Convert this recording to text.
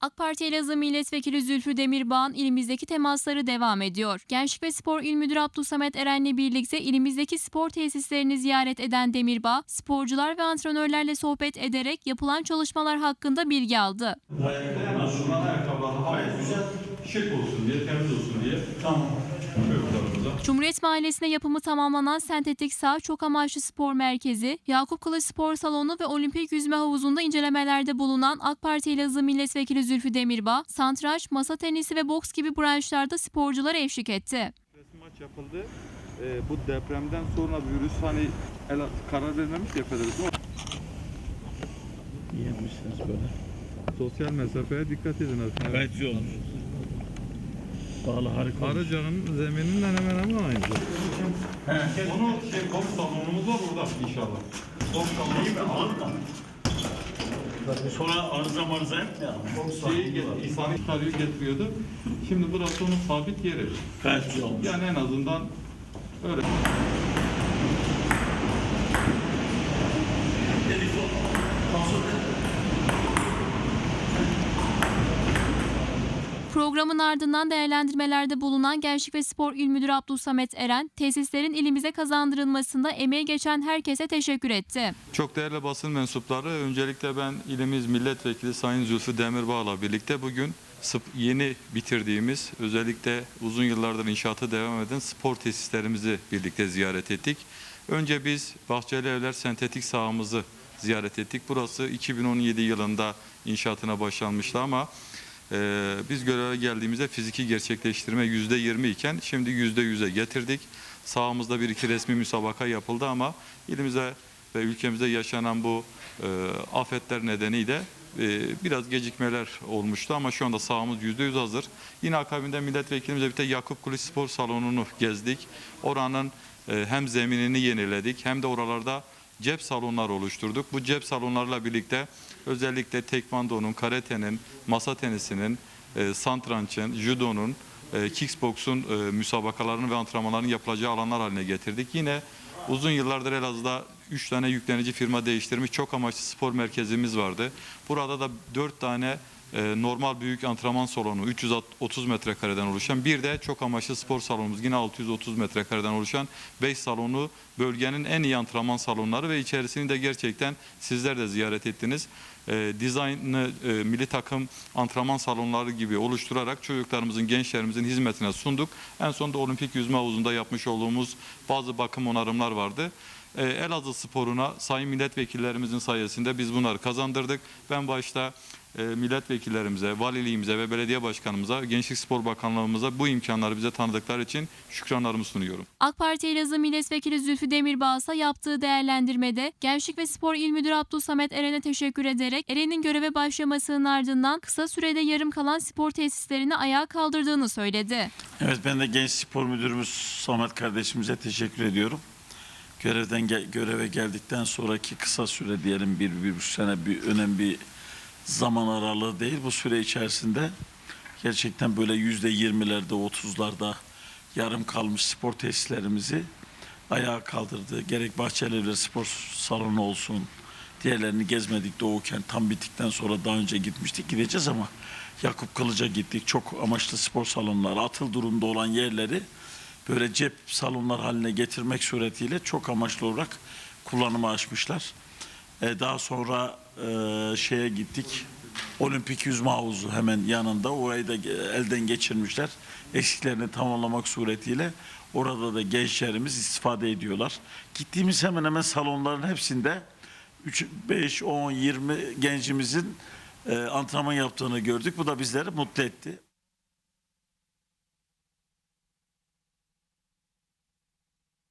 AK Parti Elazığ Milletvekili Zülfü Demirbağ'ın ilimizdeki temasları devam ediyor. Gençlik ve Spor İl Müdürü Abdülsamet Eren'le birlikte ilimizdeki spor tesislerini ziyaret eden Demirbağ, sporcular ve antrenörlerle sohbet ederek yapılan çalışmalar hakkında bilgi aldı. Güzel, şık olsun diye, temiz olsun diye. Tamam. Cumhuriyet Mahallesi'nde yapımı tamamlanan sentetik saha çok amaçlı spor merkezi, Yakup Kılıç Spor Salonu ve Olimpik Yüzme Havuzu'nda incelemelerde bulunan AK Parti Elazığ Milletvekili Zülfü Demirbağ, santraç, masa tenisi ve boks gibi branşlarda sporculara eşlik etti. Resim maç yapıldı. Ee, bu depremden sonra virüs hani el, karar verilmemiş ya federasyon. İyi yapmışsınız böyle. Sosyal mesafeye dikkat edin aslında. Gayet güzel olmuş. Valla harika. Arıcanın zemininden hemen hemen aynı. Onu şey kom salonumuz var orada inşallah. Kom salonu. İyi mi? Alır mı? Sonra arıza marıza yapmıyor? Şeyi insanı çıkarıyor getiriyordu. Şimdi burası onun sabit yeri. Olmuş. Yani en azından öyle. Dedik Programın ardından değerlendirmelerde bulunan Gençlik ve Spor İl Müdürü Abdülsamet Eren, tesislerin ilimize kazandırılmasında emeği geçen herkese teşekkür etti. Çok değerli basın mensupları, öncelikle ben ilimiz milletvekili Sayın Zülfü Demirbağ'la birlikte bugün yeni bitirdiğimiz, özellikle uzun yıllardır inşaatı devam eden spor tesislerimizi birlikte ziyaret ettik. Önce biz Bahçeli Evler sentetik sahamızı ziyaret ettik. Burası 2017 yılında inşaatına başlanmıştı ama e, biz göreve geldiğimizde fiziki gerçekleştirme %20 iken şimdi %100'e getirdik. Sahamızda bir iki resmi müsabaka yapıldı ama ilimize ve ülkemizde yaşanan bu e, afetler nedeniyle e, biraz gecikmeler olmuştu ama şu anda sahamız %100 hazır. Yine akabinde milletvekilimizle birlikte Yakup Kılıç Spor Salonu'nu gezdik. Oranın e, hem zeminini yeniledik hem de oralarda cep salonları oluşturduk. Bu cep salonlarla birlikte özellikle tekvandonun, karatenin, masa tenisinin, e, santrançın, judonun, e, kickbox'un e, müsabakalarının ve antrenmanların yapılacağı alanlar haline getirdik. Yine uzun yıllardır Elazığ'da 3 tane yüklenici firma değiştirmiş çok amaçlı spor merkezimiz vardı. Burada da 4 tane normal büyük antrenman salonu 330 metrekareden oluşan bir de çok amaçlı spor salonumuz yine 630 metrekareden oluşan 5 salonu bölgenin en iyi antrenman salonları ve içerisini de gerçekten sizler de ziyaret ettiniz. E, dizaynı e, milli takım antrenman salonları gibi oluşturarak çocuklarımızın, gençlerimizin hizmetine sunduk. En sonunda olimpik yüzme havuzunda yapmış olduğumuz bazı bakım onarımlar vardı. E, Elazığ sporuna sayın milletvekillerimizin sayesinde biz bunları kazandırdık. Ben başta e, milletvekillerimize, valiliğimize ve belediye başkanımıza, Gençlik Spor Bakanlığımıza bu imkanları bize tanıdıkları için şükranlarımı sunuyorum. AK Parti Elazığ Milletvekili Zülfü Demirbağ ise yaptığı değerlendirmede Gençlik ve Spor İl Müdürü Abdülsamet Eren'e teşekkür ederek Eren'in göreve başlamasının ardından kısa sürede yarım kalan spor tesislerini ayağa kaldırdığını söyledi. Evet ben de Genç Spor Müdürümüz Samet kardeşimize teşekkür ediyorum. Görevden göreve geldikten sonraki kısa süre diyelim bir, bir buçuk sene bir önemli bir zaman aralığı değil. Bu süre içerisinde gerçekten böyle yüzde yirmilerde otuzlarda yarım kalmış spor tesislerimizi ayağa kaldırdı. Gerek Bahçelievler Spor Salonu olsun, diğerlerini gezmedik doğuken tam bittikten sonra daha önce gitmiştik gideceğiz ama Yakup Kılıç'a gittik. Çok amaçlı spor salonları, atıl durumda olan yerleri böyle cep salonlar haline getirmek suretiyle çok amaçlı olarak kullanıma açmışlar. Ee, daha sonra e, şeye gittik. Olimpik yüzme havuzu hemen yanında. Orayı da elden geçirmişler. Eksiklerini tamamlamak suretiyle orada da gençlerimiz istifade ediyorlar. Gittiğimiz hemen hemen salonların hepsinde 3, 5, 10, 20 gencimizin e, antrenman yaptığını gördük. Bu da bizleri mutlu etti.